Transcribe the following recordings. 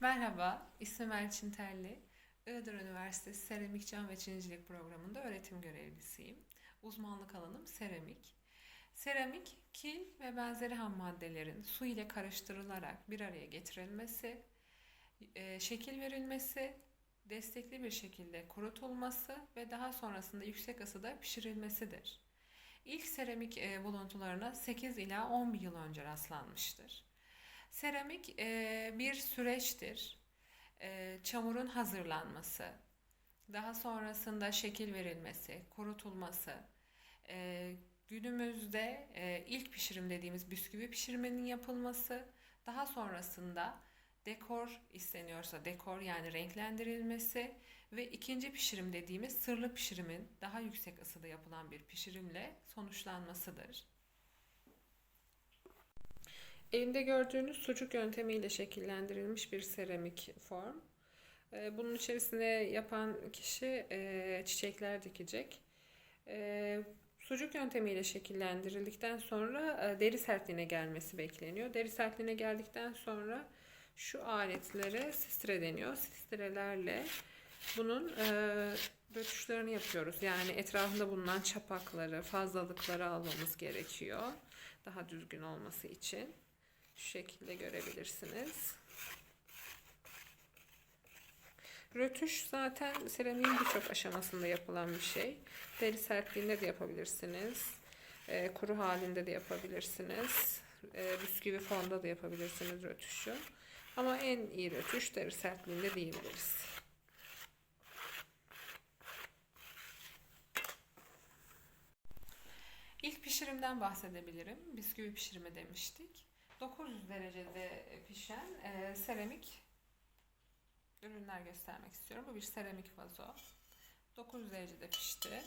Merhaba, ismim Elçin Terli. Iğdır Üniversitesi Seramik Cam ve Çinicilik Programı'nda öğretim görevlisiyim. Uzmanlık alanım seramik. Seramik, kil ve benzeri ham maddelerin su ile karıştırılarak bir araya getirilmesi, e, şekil verilmesi, destekli bir şekilde kurutulması ve daha sonrasında yüksek ısıda pişirilmesidir. İlk seramik e, buluntularına 8 ila 10 yıl önce rastlanmıştır. Seramik e, bir süreçtir. E, çamurun hazırlanması, daha sonrasında şekil verilmesi, kurutulması, e, günümüzde e, ilk pişirim dediğimiz bisküvi pişirmenin yapılması, daha sonrasında dekor isteniyorsa dekor yani renklendirilmesi ve ikinci pişirim dediğimiz sırlı pişirimin daha yüksek ısıda yapılan bir pişirimle sonuçlanmasıdır. Elimde gördüğünüz sucuk yöntemiyle şekillendirilmiş bir seramik form. Ee, Bunun içerisine yapan kişi e, çiçekler dikecek. Ee, Sucuk yöntemiyle şekillendirildikten sonra e, deri sertliğine gelmesi bekleniyor. Deri sertliğine geldikten sonra şu aletlere sistre deniyor. Sistrelerle bunun e, rötuşlarını yapıyoruz. Yani etrafında bulunan çapakları, fazlalıkları almamız gerekiyor. Daha düzgün olması için. Şu şekilde görebilirsiniz. Rötuş zaten seramiğin birçok aşamasında yapılan bir şey. Deri sertliğinde de yapabilirsiniz. E, kuru halinde de yapabilirsiniz. E, bisküvi formda da yapabilirsiniz rötuşu. Ama en iyi rötuş deri sertliğinde diyebiliriz. İlk pişirimden bahsedebilirim. Bisküvi pişirimi demiştik. 900 derecede pişen e, seramik ürünler göstermek istiyorum. Bu bir seramik vazo. 900 derecede pişti.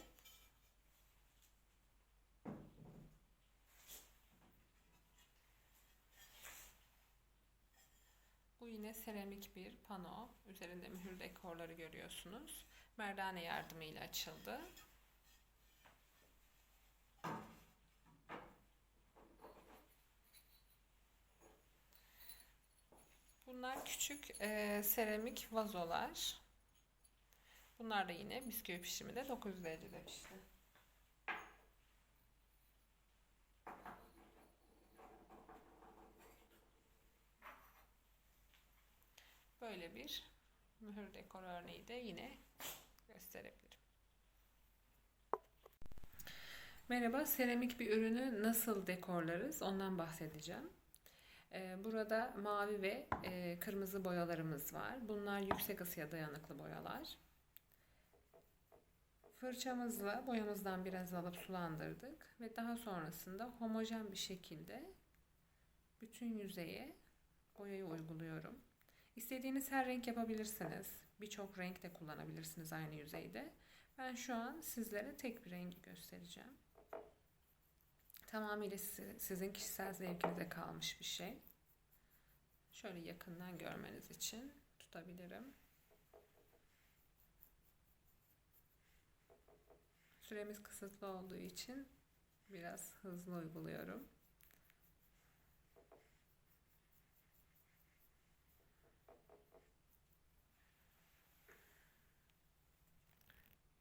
Bu yine seramik bir pano. Üzerinde mühür dekorları görüyorsunuz. Merdane yardımıyla açıldı. Bunlar küçük e, seramik vazolar. Bunlar da yine bisküvi pişirimi de 900 derecede pişti. Böyle bir mühür dekor örneği de yine gösterebilirim. Merhaba, seramik bir ürünü nasıl dekorlarız ondan bahsedeceğim. Ee, Burada mavi ve e, kırmızı boyalarımız var. Bunlar yüksek ısıya dayanıklı boyalar. Fırçamızla boyamızdan biraz alıp sulandırdık ve daha sonrasında homojen bir şekilde bütün yüzeye boyayı uyguluyorum. İstediğiniz her renk yapabilirsiniz. Birçok renk de kullanabilirsiniz aynı yüzeyde. Ben şu an sizlere tek bir rengi göstereceğim. Tamamıyla sizin kişisel zevkinize kalmış bir şey. Şöyle yakından görmeniz için tutabilirim. Süremiz kısıtlı olduğu için biraz hızlı uyguluyorum.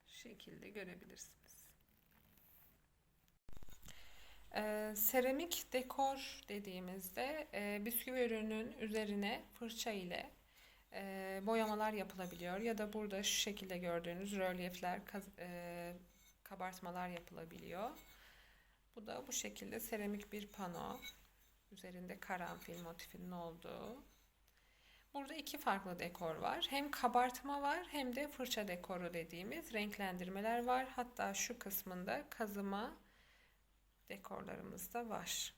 Şekilde görebilirsiniz. Ee, seramik dekor dediğimizde e, bisküvi ürünün üzerine fırça ile e, boyamalar yapılabiliyor ya da burada şu şekilde gördüğünüz rölyefler, kaz- e, kabartmalar yapılabiliyor. Bu da bu şekilde seramik bir pano. Üzerinde karanfil motifinin olduğu. Burada iki farklı dekor var. Hem kabartma var hem de fırça dekoru dediğimiz renklendirmeler var. Hatta şu kısmında kazıma dekorlarımız da var.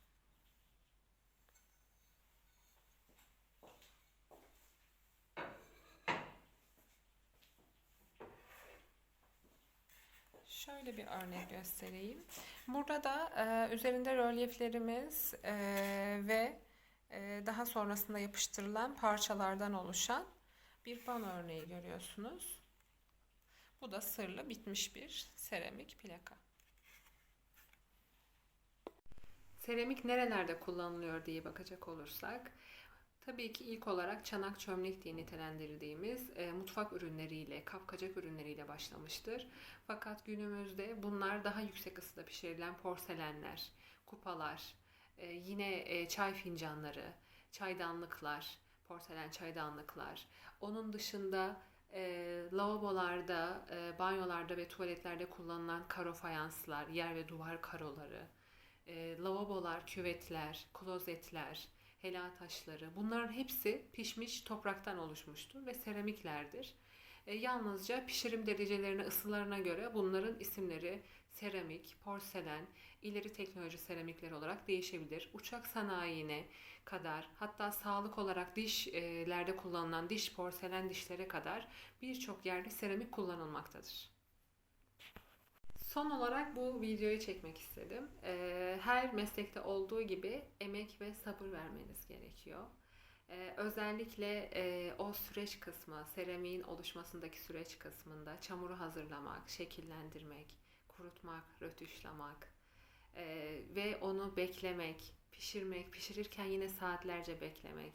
Şöyle bir örnek göstereyim. Burada da e, üzerinde rölyeflerimiz e, ve e, daha sonrasında yapıştırılan parçalardan oluşan bir pano örneği görüyorsunuz. Bu da sırlı bitmiş bir seramik plaka. Seramik nerelerde kullanılıyor diye bakacak olursak Tabii ki ilk olarak çanak çömlek diye nitelendirdiğimiz e, mutfak ürünleriyle, kapkacak ürünleriyle başlamıştır. Fakat günümüzde bunlar daha yüksek ısıda pişirilen porselenler, kupalar, e, yine e, çay fincanları, çaydanlıklar, porselen çaydanlıklar. Onun dışında e, lavabolarda, e, banyolarda ve tuvaletlerde kullanılan karo fayanslar, yer ve duvar karoları, e, lavabolar, küvetler, klozetler, helal taşları bunların hepsi pişmiş topraktan oluşmuştur ve seramiklerdir. E, yalnızca pişirim derecelerine, ısılarına göre bunların isimleri seramik, porselen, ileri teknoloji seramikler olarak değişebilir. Uçak sanayine kadar hatta sağlık olarak dişlerde kullanılan diş porselen dişlere kadar birçok yerde seramik kullanılmaktadır. Son olarak bu videoyu çekmek istedim. Ee, Her meslekte olduğu gibi emek ve sabır vermeniz gerekiyor. Ee, Özellikle e, o süreç kısmı, seramiğin oluşmasındaki süreç kısmında çamuru hazırlamak, şekillendirmek, kurutmak, rötuşlamak e, ve onu beklemek, pişirmek, pişirirken yine saatlerce beklemek.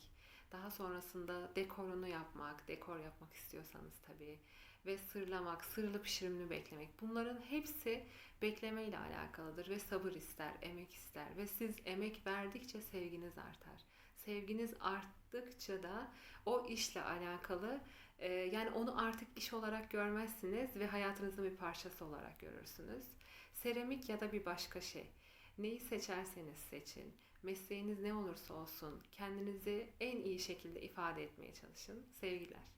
Daha sonrasında dekorunu yapmak, dekor yapmak istiyorsanız tabii ve sırlamak, sırlı pişirimini beklemek. Bunların hepsi bekleme ile alakalıdır ve sabır ister, emek ister ve siz emek verdikçe sevginiz artar. Sevginiz arttıkça da o işle alakalı e, yani onu artık iş olarak görmezsiniz ve hayatınızın bir parçası olarak görürsünüz. Seramik ya da bir başka şey. Neyi seçerseniz seçin. Mesleğiniz ne olursa olsun kendinizi en iyi şekilde ifade etmeye çalışın. Sevgiler.